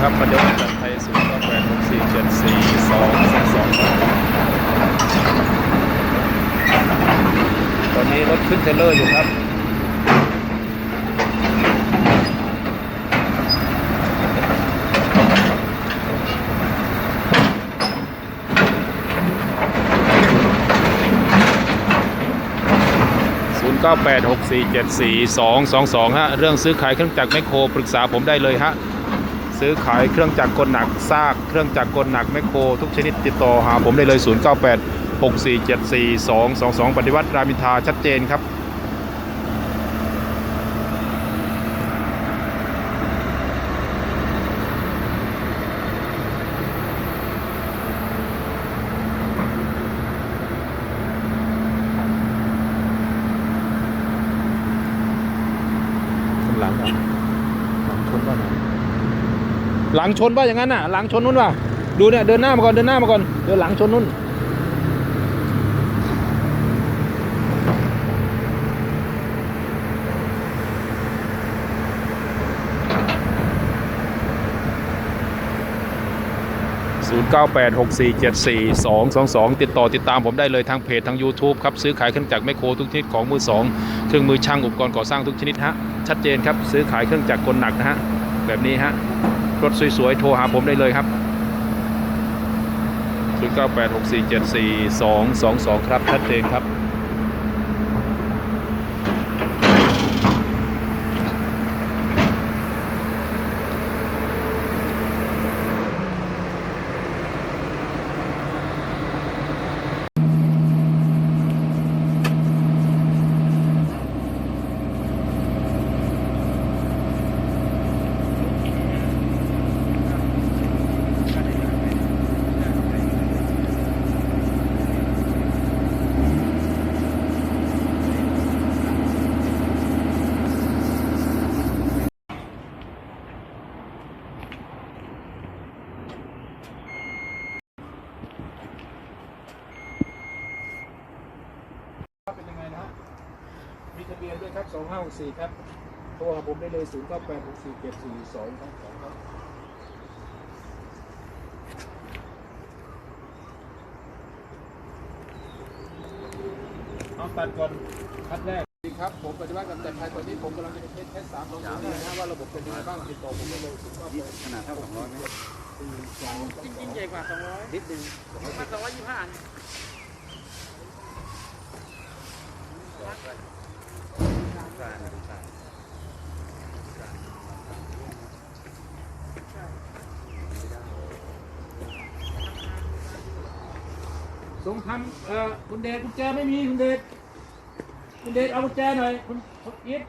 ครับประเดี๋ยวจัดไทยศูนย์ก้าแปดหกสี่เจ็ดสี่สองสองสองตอนนี้รถขึ้นเทรลเลอร์อยู่ครับ0986474222ฮะเรื่องซื้อขายเครื่องจักรแมคโครปรึกษาผมได้เลยฮะ ซื้อขายเครื่องจักรกลหนักซากเครื่องจักรกลหนักแมคโคร ทุกชนิดติดต่อหาผมได้เลย 0986474222ปฏิวัติรามินทาชัดเจนครับ หลังอะหลังชนว่า หลังชนว่าอย่างนั้นอะ หลังชนนู้นว่ะดูเนี่ยเดินหน้ามาก่อนเดินหน้ามาก่อนเดินหลังชนนู้นศูนย์เก้าแปดหกสี่เจ็ดสี่สองสองสองติดต่อติดตามผมได้เลยทางเพจทาง YouTube ครับ ซื้อขายเครื่องจักรแมคโครทุกชนิดของมือสองเครื่องมือช่างอุปกรณ์ก่อสร้างทุกชนิดฮะ ชัดเจนครับ ซื้อขายเครื่องจักรกลหนักนะฮะ แบบนี้ฮะ รถสวยๆ โทรหาผมได้เลยครับ0986474222 ครับชัดเจนครับ ทะเบียนด้วยครับ2564ครับโทรหาผมได้เลย0986474222ครับเอาตัดก่อนคัดแรกสวัสดีครับ ผมปฏิวัติกับจัดไทยตอนนี้ผมกำลังจะไปเทสเทสสามสองศูนย์นะฮะว่าระบบเป็นยังไงบ้างติดต่อผมได้เลยสุดยอดเลยขนาดเท่าสองร้อยไหมสี่สองสองจริงๆใหญ่กว่า200นิดนึงมา225อัน กลางดูกลาง สงคำเอ่อคุณเดชคุณแจไม่มีคุณเดชคุณเดชเอากุญแจหน่อยคุณคุณอีท